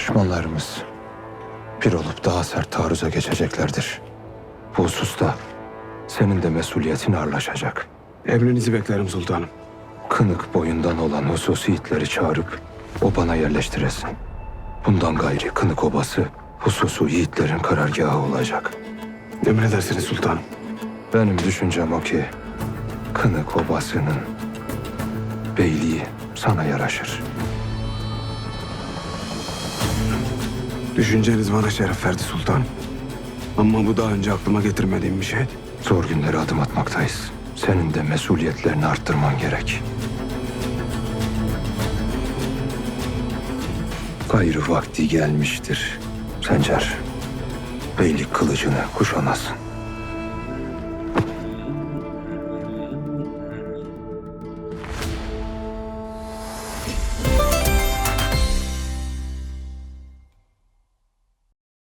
Düşmanlarımız bir olup daha sert taarruza geçeceklerdir. Bu hususta senin de mesuliyetin ağırlaşacak. Emrinizi beklerim sultanım. Kınık boyundan olan hususi itleri çağırıp obana yerleştiresin. Bundan gayri Kınık obası hususu yiğitlerin karargahı olacak. Emredersiniz sultanım. Benim düşüncem o ki Kınık obasının beyliği sana yaraşır. Düşünceniz bana şeref verdi sultanım. Ama bu daha önce aklıma getirmediğim bir şey. Zor günlere adım atmaktayız. Senin de mesuliyetlerini arttırman gerek. Gayrı vakti gelmiştir. Sencer, beylik kılıcını kuşanasın.